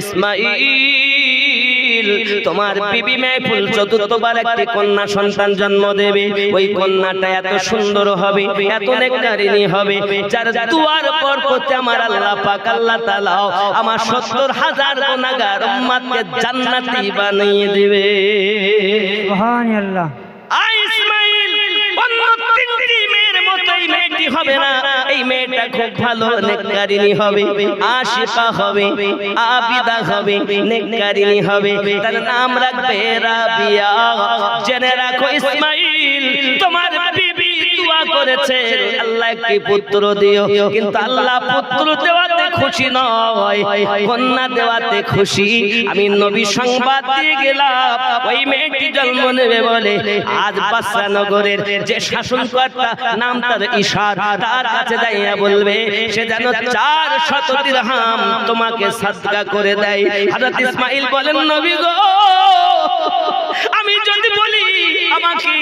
ইসমাইল তোমার বিবি মেহফুল চতুর্থবার একটি কন্যা সন্তান জন্ম দেবে। ওই কন্যাটা এত সুন্দর হবে এত নেককারিনী হবে। যার দুয়ার পর করতে আমার আল্লাহ পাক আল্লাহ তাআলা আমার সত্তর হাজার গুনাহগার উম্মতকে জান্নাতি বানিয়ে দিবে। সুবহান হবে না। এই মেয়েটা খুব ভালো নেককারিনী হবে, আশিকা হবে, আবিদা হবে নেককারিনী হবে। তার নাম রাখবে রাবিয়া। জেনে রাখো ইসমাইল, তোমার করেছে আল্লাহ একটি পুত্র দিও। কিন্তু আল্লাহ পুত্র দেওয়াতে খুশি নয়, কন্যা দেওয়াতে খুশি। আমি নবী সংবাদ দিয়ে গেলাম, ওই মেয়েটি জন্ম নেবে বলে। আজ বাদশা নগরের যে শাসনকর্তা, নাম তার ঈশার। তার কাছে যাইয়া বলবে, সে যেন চার শত দিরহাম তোমাকে সাদকা করে দেয়। হযরত ইসমাইল বলেন, নবী গো আমি যদি বলি আমাকে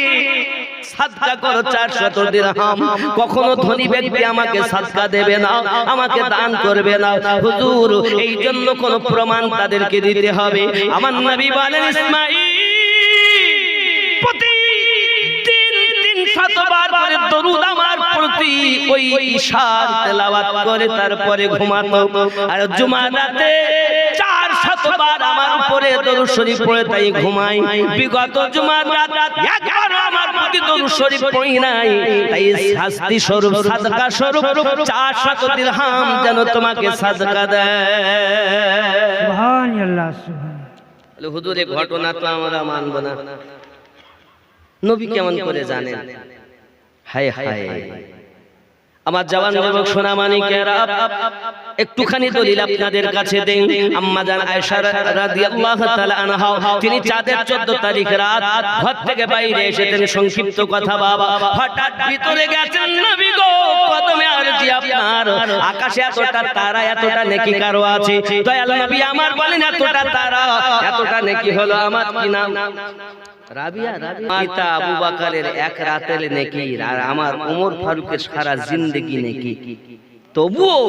সাদকা করো চার শত দিরহাম। কখনো ধনী ব্যক্তি আমাকে সাদকা দেবে না, আমাকে দান করবে না। হুজুর এই জন্য কোনো প্রমাণ তাদেরকে দিতে হবে। আমার নবী বলেন প্রতি ওই ঈশার তেলাওয়াত করে, তারপরে ঘুমাতো। আর জুমা রাতে চার আমার উপরে দরুদ শরীফ পড়ে তাই ঘুমাই। বিগত জুমা রাত একবার আমার প্রতি দরুদ শরীফ পড়ি নাই। তাই শাস্তি স্বরূপ সাদকা স্বরূপ চার শত দিরহাম যেন তোমাকে সাদকা দেয়। সুবহান আল্লাহ সুবহান। বলে, হুজুর এই ঘটনা তো আমরা মানব না। নবী কেমন করে জানেন? হায় হায়। আমার জওয়ান যুবক সোনা মানিকেরা একটুখানি দলিল আপনাদের কাছে দেই। আম্মা জান আয়েশা রাদিয়াল্লাহু তাআলা আনহা। তিনি চাঁদের 14 তারিখ রাত। ঘর থেকে বাইরে এসেছেন সংক্ষিপ্ত কথা বাবা। হঠাৎ ভিতরে গেছেন নবী গো কদমে আরজি আপনার। আকাশে এতটা তারা এতটা নেকি কারও আছে? দয়াল নবী আমার বলেন এতটা তারা এতটা নেকি হলো আমার কি নাম? রাবিয়া পিতা আবু বাকারের এক রাতের নেকি আর আমার ওমর ফারুকের সারা জিন্দেগি নেকি। তবুও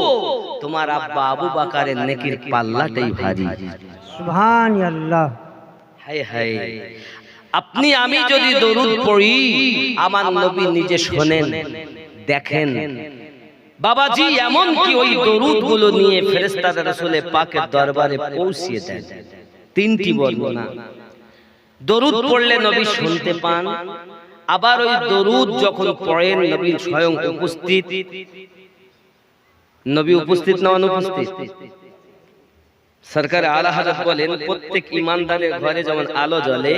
তোমার আব্বা আবু বাকারের নেকির পাল্লাটাই ভারী। সুবহান হায় হায়। আপনি আমি যদি দরুদ পড়ি আমার নবী নিজে শোনেন দেখেন। বাবাজি এমন কি ওই দরুদগুলো নিয়ে ফেরেস্তাদের রাসূলে পাকের দরবারে পৌঁছিয়ে দেন? তিনটি বর্ণনা। দরুদ পড়লে নবী শুনতে পান। আবার ওই দরুদ যখন পড়েন নবী স্বয়ং উপস্থিত। নবী উপস্থিত না অনুপস্থিত? সরকার আলা হাজত বলেন প্রত্যেক ইমানদারের ঘরে যেমন আলো জ্বলে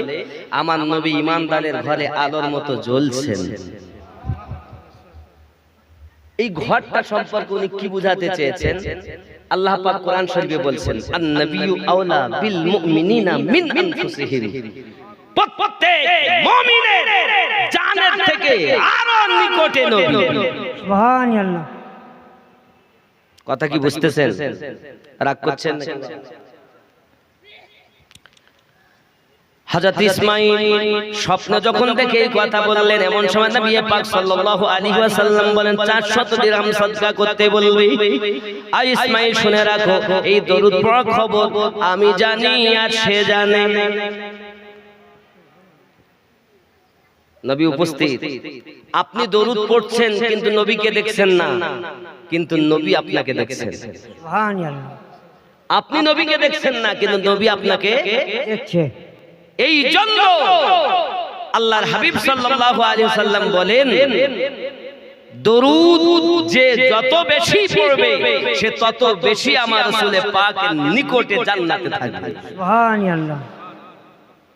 আমার নবী ইমানদারের ঘরে আলোর মতো জ্বলছেন। এই ঘরটা সম্পর্কে উনি কি বুঝাতে চেয়েছেন? আল্লাহ পাক কোরআন শরীফে বলছেন আন নবিয়্যু আওলা বিল মুমিনিনা মিন আনফুসিহিম। প্রত্যেক মুমিনের জানের থেকে আরও নিকটে নবী। সুবহান আল্লাহ কথা কি বুঝতেছেন? রাগ করছেন না কেন? হযরত ইসমাঈল স্বপ্ন যখন দেখে এই কথা বললেন এমন সময় নবী পাক সাল্লাল্লাহু আলাইহি ওয়াসাল্লাম বলেন 400 দিরহাম সদকা করতে বলবি? আর ইসমাঈল শুনে রাখো এই দরুদ পড়া খবর আমি জানি আর সে জানে। নবী উপস্থিত। আপনি দরুদ পড়ছেন কিন্তু নবীকে দেখছেন না। কিন্তু নবী আপনাকে দেখছেন। আপনি নবীকে দেখছেন না কিন্তু নবী আপনাকে দেখছে। এই জন্য আল্লাহর হাবিব সাল্লাল্লাহু আলাইহি সাল্লাম বলেন দরুদ যে যত বেশি পড়বে সে তত বেশি আমার রাসূলে পাকের নিকটে জান্নাতে থাকবে। সুবহান আল্লাহ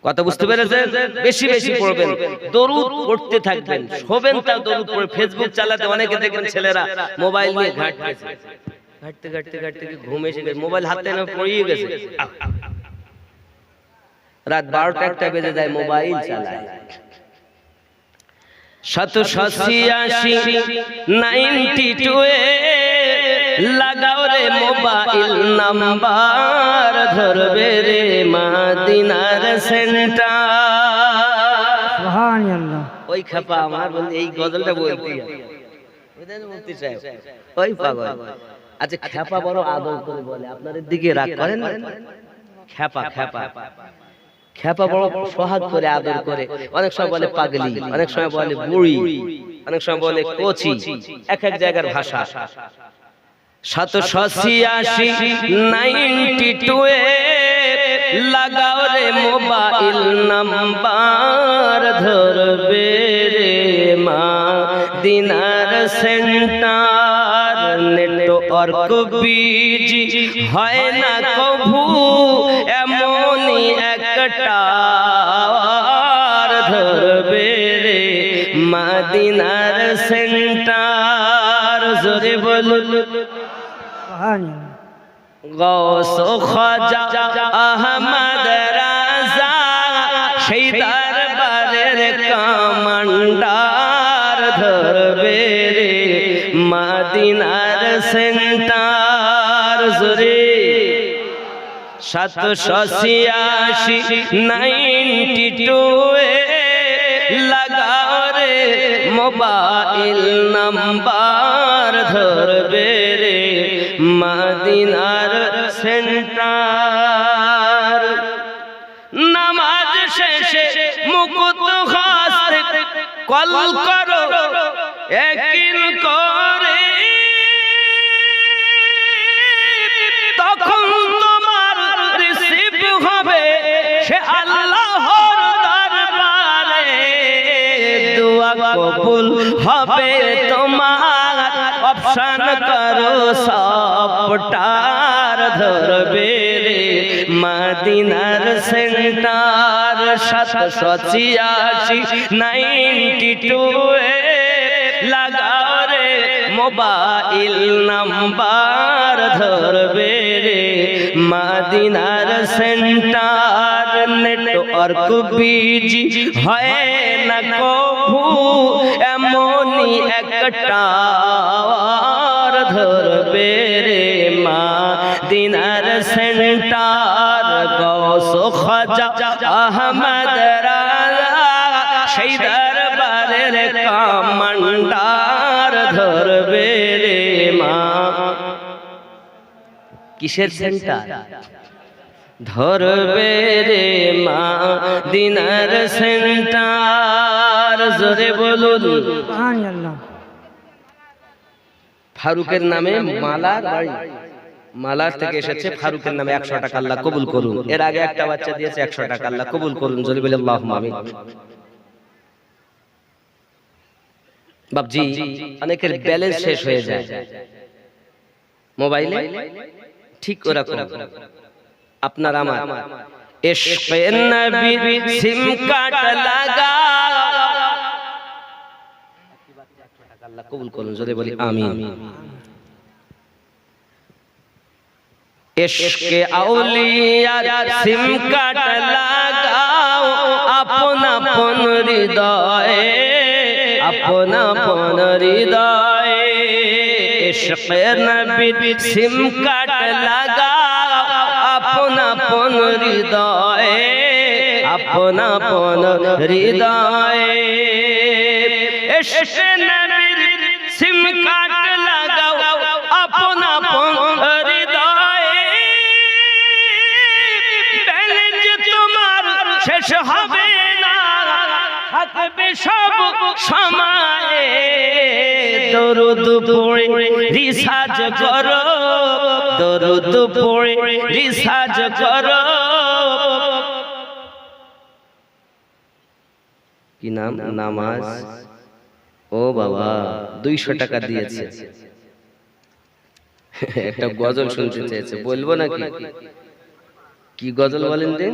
কথা বুঝতে পেরেছেন? বেশি বেশি পড়বেন। দরুদ পড়তে থাকবেন। শোবেন তাও দরুদ পড়ে। ফেসবুক চালাতে অনেকে দেখবেন ছেলেরা মোবাইল নিয়ে ঘাঁটতেছে। ঘাঁটতে ঘাঁটতে ঘাঁটতে ঘুম এসে গেছে। মোবাইল হাতে না পড়িয়ে গেছে। রাত বারোটা একটা বেজে যায় মোবাইল চালায়। শত ছিয়াশি নাইনটি টু লাগাও রে মোবাইল নাম্বার ধরবে রে মাদিনার সেন্টার। ওই খাপা আমার বলতে এই গজলটা বলতে? ওই পাগল। আচ্ছা খ্যাপা বড় আদর করে বলে। আপনাদের দিকে রাগ করেন না? খ্যাপা খ্যাপা খ্যাপা বড় সোহাগ করে আদর করে। অনেক সময় বলে পাগলি অনেক সময় বলে বুড়ি অনেক সময় বলে কোচি। এক এক জায়গার ভাষা। সাতশো ছিয়াশি নাইনটি টু লাগাও রে মোবাইল নাম্বার ধরবে রে মা। দিনার সেন্টার নেটওয়ার্ক বিজি হয় না কভু একটা ধরবে রে? মাদিনার সেন্টার জোরে বলুন। গৌস খাজা আহমদ রাজা, সেই দরবারের কমান্ডার ধরবে রে। মাদিনার সেন্টার জোরে। সাতশো ছিয়াশি, নাইনটি টু লাগাও রে মোবাইল নাম্বার ধরবে রে মাদিনার সেন্টার। নামাজ শেষে মুকুত হাসতে কল করো একিন করে হবে সে আল্লাহর দরবারে। দোয়া কবুল হবে তোমার। অপশন করো সবটার ধরবে রে মাদিনার সেন্টার সাতশো ছিয়াশি, নাইনটি টু লাগাও রে মোবাইল নাম্বার ধরবে রে। মাদিনার সেন্টার নেটওয়ার্ক বিজি হয় না কভু? এমনই একটা ধরবে রে। মা দিনার সেন্টার গৌস খাজা আহমদ রাজা, সেই কিসের সেন্টার? ধরবে রে মা দিনার সেন্টার। জোরে বলুন। ফারুকের নামে মালার বাড়ি। মালার থেকে এসেছে ফারুকের নামে একশো টাকা আল্লাহ কবুল করুন। এর আগে একটা বাচ্চা দিয়েছে একশো টাকা আল্লাহ কবুল করুন। জোরে বলে আল্লাহ আমিন। বাবজি অনেকের ব্যালেন্স শেষ হয়ে যায়। মোবাইলে? ঠিক ওরকম। আপনার আমার। ইশকে নবী সিম লাগা। আল্লাহ কবুল করুন যদি বলি আমিন। ইশকে আউলিয়া সিম লাগাও। আপন আপন হৃদয়ে আপন আপন হৃদয়ে। ইশকে নবী সিম কার্ড লাগাও আপন আপন হৃদয়ে আপন আপন হৃদয়ে ইশকে নবীর সিম কার্ড থাকবে সব সময়ে। দরুদ পড়ে কি নাম? নামাজ? ও বাবা, দুইশো টাকা দিয়েছে। একটা গজল শুনতে চেয়েছে, বলব নাকি? কি গজল বলেন দিন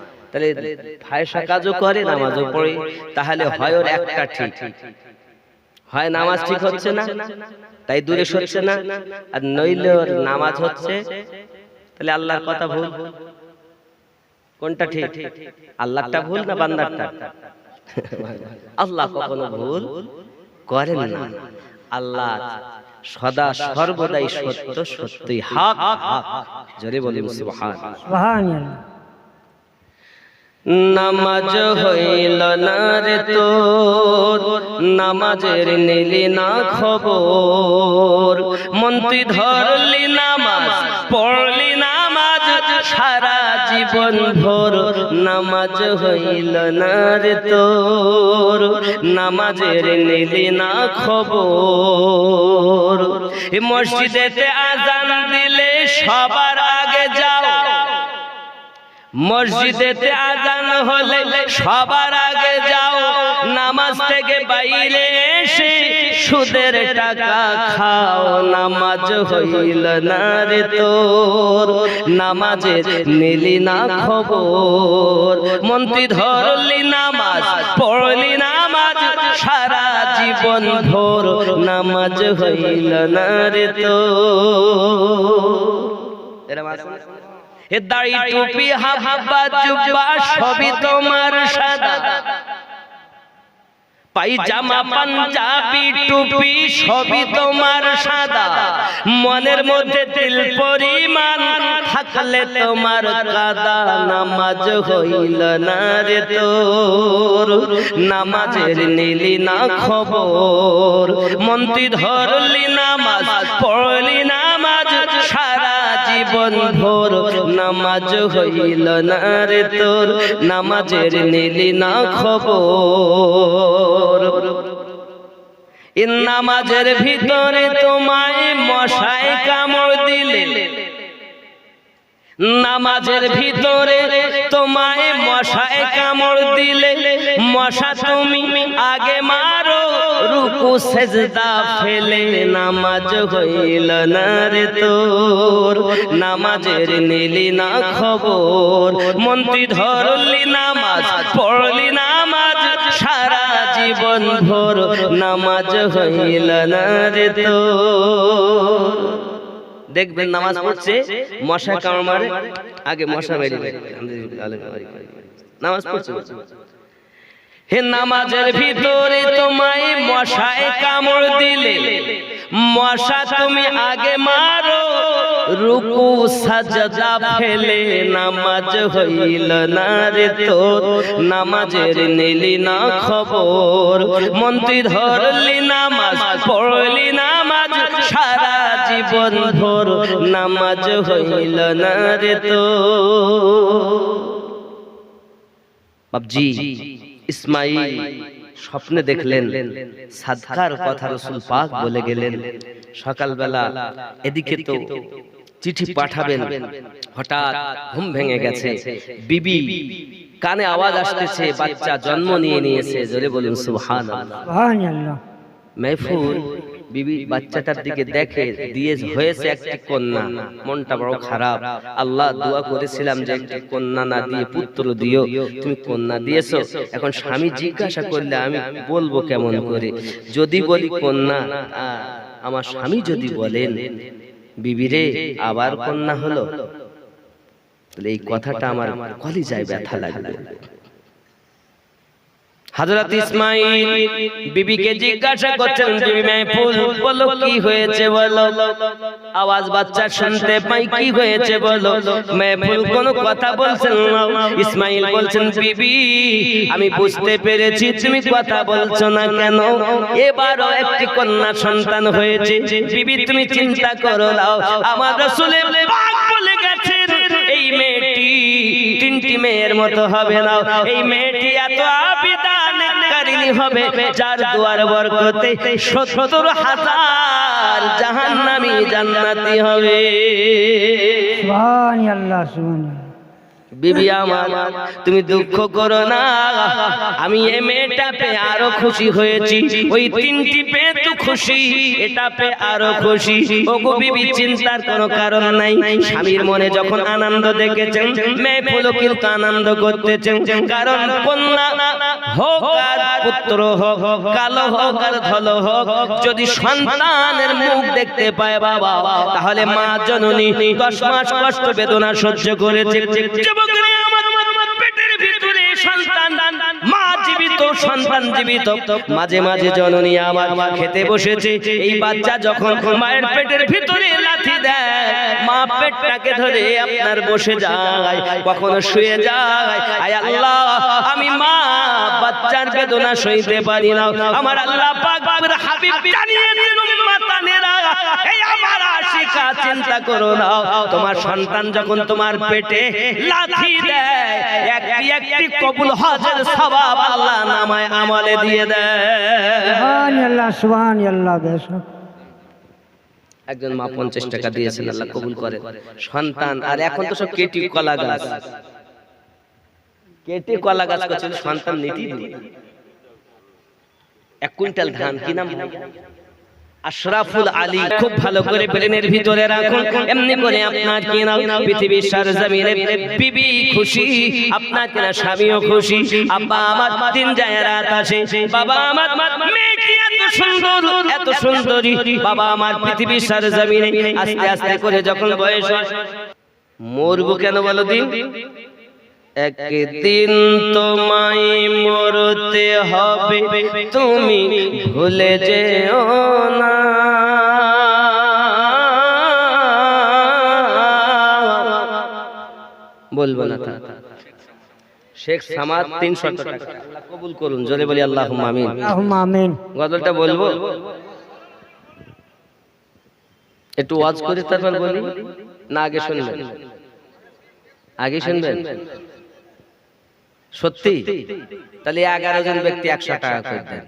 তাহলে ফায়সা কাজও করে, নামাজও পড়ে। তাহলে হয় ওর একটা ঠিক। হয় নামাজ ঠিক হচ্ছে না, তাই দূরে সরছে না, আর নইলে ওর নামাজ হচ্ছে। তাহলে আল্লাহর কথা ভুল। কোনটা ঠিক? আল্লাহটা ভুল না বান্দারটা? আল্লাহ কখনো ভুল করেন না। আল্লাহ সদা সর্বদাই সত্য, সত্যই হক। হক। জোরে বলি সুবহান। সুবহান আল্লাহ নামাজ হইল না রে তোর। নামাজের নিলি না খবর। মন্ত্রী ধরলি নামাজ, পড়লি নামাজ, সারা জীবন ভোর। নামাজ হইল না রে তোর। নামাজের নিলি না খবর। মসজিদেতে আজান দিলে সবার আগে যাও। মসজিদেতে আজান হলে সবার আগে যাও, নামাজ থেকে বাইরে এসে সুদের টাকা খাও, নামাজ হইল না রে তোর, নামাজের নিলি না খবর। মন্ত্রী ধরলি নামাজ, পড়লি নামাজ, সারা জীবন ভোর, নামাজ হইল না রে তোর। দাড়ি টুপি হাব্বা জুব্বা সবই তোমার সাদা। পাইজামা পাঞ্জাবি টুপি সবই তোমার সাদা। মনের মধ্যে তিল পরিমাণ থাকলে তোমার কাদা। নামাজ হইল না রে তোর। নামাজের নিলি না খবর। মন্ত্রী ধরলি নামাজ পড়লি নামাজ জীবন ভোর নামাজ হইল না রে তোর? নামাজের নিলি না খবর? নামাজের ভিতরে তোমায় মশায় কামড় দিলে। নামাজের ভিতরে তোমায় মশায় কামড় দিলে। মশা তুমি আগে মারো রুকু সেজদা ফেলে নামাজ হইল না রে তোর। নামাজের নিলি না খবর। মন্ত্রী ধরলি নামাজ, পড়লি নামাজ, সারা জীবন ভোর নামাজ হইল না রে তোর। দেখবেন নামাজ পড়ছে, মশা কামড় মারে, আগে মশা মেরে নামাজ পড়ছে হে নামাজের ভিতরে তোমায় মশায় কামড় দিলে। মশা তুমি আগে মারো, রুকু, সাজদা ফেলে। নামাজ হইল না রে তোর, নামাজের নিলি না খবর। মন্ত্রী ধরলি নামাজ, পড়লি নামাজ, সারা জীবন ভোর। নামাজ হইল না রে তোর। বাবজি ইসমাইল স্বপ্নে দেখলেন সাদকার কথা রসুল পাক বলে গেলেন সকালবেলা এদিকে তো চিঠি পাঠাবেন হঠাৎ ঘুম ভেঙে গেছে বিবি কানে আওয়াজ আসতেছে বাচ্চা জন্ম নিয়ে নিয়েছে জোরে বলুন সুহান সুবহান আল্লাহ মেহফুর বিবি বাচ্চাটার দিকে দেখে দিয়ে হয়েছে একটি কন্যা। মনটা বড় খারাপ। আল্লাহ দোয়া করেছিলাম যে একটি কন্যা না দিয়ে পুত্র দিও। তুমি কন্যা দিয়েছ। এখন স্বামী জিজ্ঞাসা করলে আমি বলব কেমন করে? যদি বলি কন্যা আমার স্বামী যদি বলেন বিবিরে আবার কন্যা হলো? তাহলে এই কথাটা আমার কলিজায় ব্যথা লাগবে। হযরত ইসমাইল বিবিকে জিজ্ঞাসা করছেন বিবি মেহফুল বলো কি হয়েছে বলো? আওয়াজ বাচ্চা শুনতে পাই কি হয়েছে বলো? মেহফুল কোন কথা বলছেন না। ইসমাইল বলছেন বিবি আমি বুঝতে পেরেছি তুমি কথা বলছো না কেন? এবারও একটি কন্যা সন্তান হয়েছে। বিবি তুমি চিন্তা করো নাও আমার রাসূলের পাক বলে গেছেন এই মেয়েটি তিনটি মেয়ের মতো হবে না। এই মেয়েটি এত আবিদানকারিনী হবে যার দুয়ার বরকতে সত্তর হাজার জাহান্নামী জান্নাতি হবে। সুবহান আল্লাহ আল্লাহ বিবি আমার, তুমি দুঃখ করো না। আমি এ মেয়েটা পেয়ে আরও খুশি হয়েছি। ওই তিনটি পেয়ে তো খুশি এটা পেয়ে আরও খুশি। ও গো বিবি, চিন্তার কোনো কারণ নাই। স্বামীর মনে যখন আনন্দ দেখেছেন, মেয়ে ফুলো কিন্তু আনন্দ করতেছেন। কারণ কন্যা হোক আর পুত্র হোক, কালো হোক আর ধলো হোক, যদি সন্তানের মুখ দেখতে পায় বাবা, তাহলে মা জননী দশ মাস কষ্ট বেদনা সহ্য করেছে। মাঝে মাঝে জননী আমার খেতে বসেছে। এই বাচ্চা যখন মায়ের পেটের ভিতরে লাথি দেয়, মা পেটটাকে ধরে আপনার বসে যায়, কখনো শুয়ে যায়। আয় আল্লাহ, আমি মা, বাচ্চার বেদনা সইতে পারি না। আমার আল্লাহ পাক হাবিব জানিয়েছেন উম্মাতানেরা এই আমার আশিকা চিন্তা করো না। তোমার সন্তান যখন তোমার পেটে লাথি দেয় একটি একটি কবুল হজের সওয়াব আল্লাহ নামায় আমলে দিয়ে দেয়। সুবহান আল্লাহ সুবহান একজন মা পঞ্চাশ টাকা দিয়েছেন আল্লাহ কবুল করে। সন্তান আর এখন তো সব কেটি কলা গাছ। কেটে কলা গাছ করছিল সন্তান নীতি এক কুইন্টাল ধান কি নাম? আশরাফুল আলী খুব ভালো করে ব্রেনের ভিতরে রাখুন। এমনি করে আপনার কি নাম? পৃথিবীর সার জমিনে বিবি খুশি। আপনার কিনা স্বামীও খুশি। আব্বা আমার দিন যায় রাত আসে বাবা আমার এত সুন্দর এত সুন্দরী। বাবা আমার পৃথিবীর সার জমিনে আস্তে আস্তে করে যখন বয়স হয় মরবো কেন বলো দিন? একদিন তোমায় মরতে হবে তুমি ভুলে যেও না। বলব না শেখ সামাদ তিনশো টাকা। কবুল করুন জোরে বলি আল্লাহ আমিন। গজলটা বলব? একটু ওয়াজ করে তারপর বলি? না আগে শুনবেন। আগে শুনবেন? সত্যি? তাহলে এগারো জন ব্যক্তি একশো টাকা করে দেন।